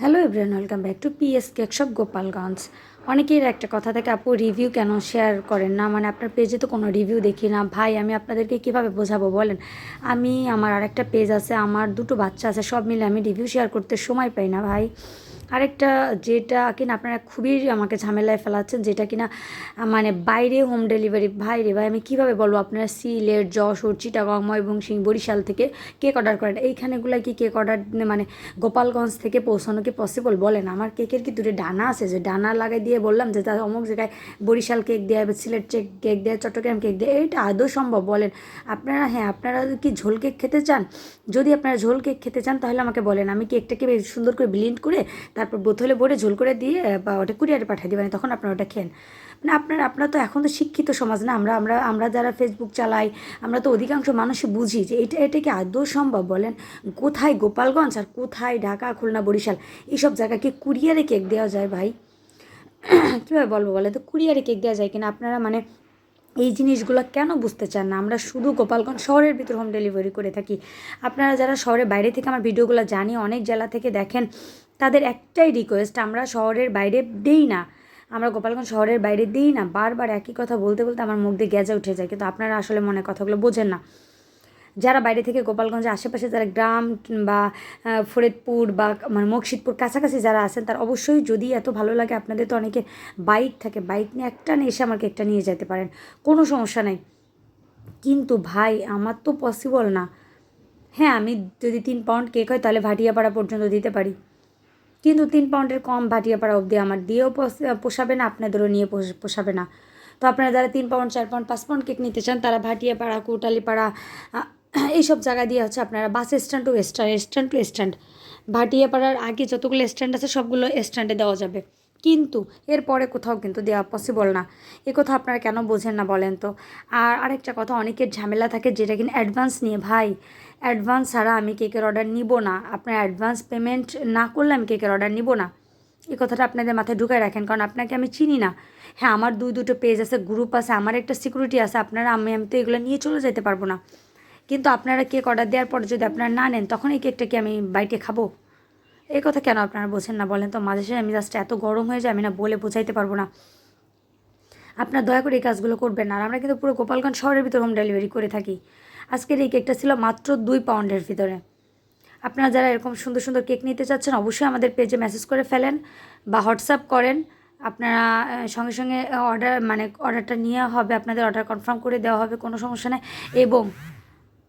Hello everyone welcome back to PS cake shop Gopalganj অনেকের একটা কথা থাকে, আপু রিভিউ কেন শেয়ার করেন না? মানে আপনার পেজে তো কোনো রিভিউ দেখি না। ভাই, আমি আপনাদেরকে কীভাবে বোঝাবো, বলেন? আমি, আমার আরেকটা পেজ আছে, আমার দুটো বাচ্চা আছে, সব মিলে আমি রিভিউ শেয়ার করতে সময় পাই না, ভাই। আরেকটা যেটা কিনা আপনারা খুবই আমাকে ঝামেলায় ফেলাচ্ছেন, যেটা কিনা মানে বাইরে হোম ডেলিভারি বাইরে ভাই, আমি কীভাবে বলব? আপনারা সিলেট, যশোর, চিটাগং ময়মনসিং বরিশাল থেকে কেক অর্ডার করেন। এইখানেগুলো কি কেক অর্ডার মানে গোপালগঞ্জ থেকে পৌঁছানো কি পসিবল বলেন? আমার কেকের কি দুটো ডানা আছে? যে ডানা লাগাই দিয়ে বললাম যে, তার অমুক জায়গায় বরিশাল কেক দেয় সিলেট চেক কেক দেয়, চট্টগ্রাম কেক দেয়, এইটা আদৌ সম্ভব বলেন? আপনারা হ্যাঁ আপনারা কি ঝোল কেক খেতে চান? যদি আপনারা ঝোল কেক খেতে চান, তাহলে আমাকে বলেন। আমি কেকটাকে সুন্দর করে ব্লিন্ড করে তারপর বোতলে ভরে ঝোল করে দিয়ে বা ওটা কুরিয়ারে পাঠিয়ে দিবেন, তখন আপনারা ওটা খেন মানে আপনার আপনারা তো এখন তো শিক্ষিত সমাজ না, আমরা আমরা আমরা যারা ফেসবুক চালাই, আমরা তো অধিকাংশ মানুষই বুঝি যে এটা এটা কি আদৌ সম্ভব বলেন? কোথায় গোপালগঞ্জ আর কোথায় ঢাকা, খুলনা, বরিশাল, এইসব জায়গায় কি কুরিয়ারে কেক দেওয়া যায় ভাই? কীভাবে বলব বলে তো, কুরিয়ারে কেক দেওয়া যায় কিনা? আপনারা মানে এই জিনিসগুলো কেন বুঝতে চান না? আমরা শুধু গোপালগঞ্জ শহরের ভিতর হোম ডেলিভারি করে থাকি। আপনারা যারা শহরের বাইরে থেকে আমার ভিডিওগুলো জানি, অনেক জেলা থেকে দেখেন, তাদের একটাই রিকোয়েস্ট আমরা শহরের বাইরে দেই না। আমরা গোপালগঞ্জ শহরের বাইরে দিই না। বারবার একই কথা বলতে বলতে আমার মুখ দিয়ে গেজে উঠে যায়। কিন্তু আপনারা আসলে মনে কথাগুলো বোঝেন না। যারা বাইরে থেকে গোপালগঞ্জের আশেপাশে যারা গ্রাম বা ফরিদপুর বা মানে মকশিদপুর কাছাকাছি যারা আছেন, তার অবশ্যই যদি এত ভালো লাগে, আপনাদের তো অনেকে বাইক থাকে, বাইক নিয়ে একটা নিয়ে এসে আমাকে একটা নিয়ে যেতে পারেন, কোনো সমস্যা নেই। কিন্তু ভাই, আমার তো পসিবল না। হ্যাঁ আমি যদি তিন পাউন্ড কেক হয়, তাহলে ভাটিয়াপাড়া পর্যন্ত দিতে পারি। কিন্তু তিন পাউন্ডের কম ভাটিয়াপাড়া অবধি আমার দিয়েও পোষাবে না, আপনাদেরও নিয়ে পোষাবে না। তো আপনারা যারা তিন পাউন্ড চার পাউন্ড পাঁচ পাউন্ড কেক নিতে চান, তারা ভাটিয়াপাড়া, কোটালিপাড়া এইসব জায়গা দিয়ে হচ্ছে আপনারা bus stand to stand stand to stand ভাটিয়াপাড়ার আগে যতগুলো স্ট্যান্ড আছে, সবগুলো স্ট্যান্ডে দেওয়া যাবে। কিন্তু এরপরে কোথাও কিন্তু দেওয়া পসিবল না। এ কথা আপনারা কেন বোঝেন না বলেন তো? আর আরেকটা কথা, অনেকের ঝামেলা থাকে যেটা কিনা অ্যাডভান্স নিয়ে। ভাই অ্যাডভান্স ছাড়া আমি কেকের অর্ডার নিব না। আপনার অ্যাডভান্স পেমেন্ট না করলে আমি কেকের অর্ডার নিব না। এই কথাটা আপনাদের মাথায় ঢুকায় রাখেন, কারণ আপনাকে আমি চিনি না। হ্যাঁ আমার দুই দুটো পেজ আছে গ্রুপ আছে, আমার একটা সিকিউরিটি আছে। আপনারা আমি আমি তো এগুলো নিয়ে চলে যেতে পারব না। কিন্তু আপনারা কেক অর্ডার দেওয়ার পর যদি আপনারা না নেন, তখন এই কেকটা কি আমি বাড়িতে খাব? এই কথা কেন আপনারা বোঝেন না বলেন তো? মাঝে সাঝে জাস্ট এত গরম হয়ে যায়, আমি না বলে বোঝাইতে পারব না। আপনার দয়া করে এই কাজগুলো করবেন আর আমরা কিন্তু পুরো গোপালগঞ্জ শহরের ভিতরে হোম ডেলিভারি করে থাকি। আজকের এই কেকটা ছিল মাত্র দুই পাউন্ডের ভিতরে। আপনারা যারা এরকম সুন্দর সুন্দর কেক নিতে চাচ্ছেন, অবশ্যই আমাদের পেজে মেসেজ করে ফেলেন বা হোয়াটসঅ্যাপ করেন। আপনারা সঙ্গে সঙ্গে অর্ডার মানে অর্ডারটা নিয়ে হবে, আপনাদের অর্ডার কনফার্ম করে দেওয়া হবে, কোনো সমস্যা নেই। এবং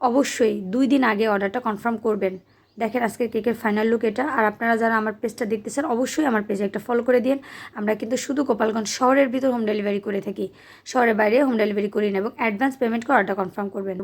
অবশ্যই দুই দিন আগে অর্ডারটা কনফার্ম করবেন। দেখেন আজকে কেকের ফাইনাল লুক এটা। আর আপনারা যারা আমার পেজটা দেখতেছেন, অবশ্যই আমার পেজে একটা ফলো করে দিন। আমরা কিন্তু শুধু গোপালগঞ্জ শহরের ভিতর হোম ডেলিভারি করে থাকি। শহরের বাইরে হোম ডেলিভারি করি না এবং অ্যাডভান্স পেমেন্ট করে অর্ডার কনফার্ম করবেন।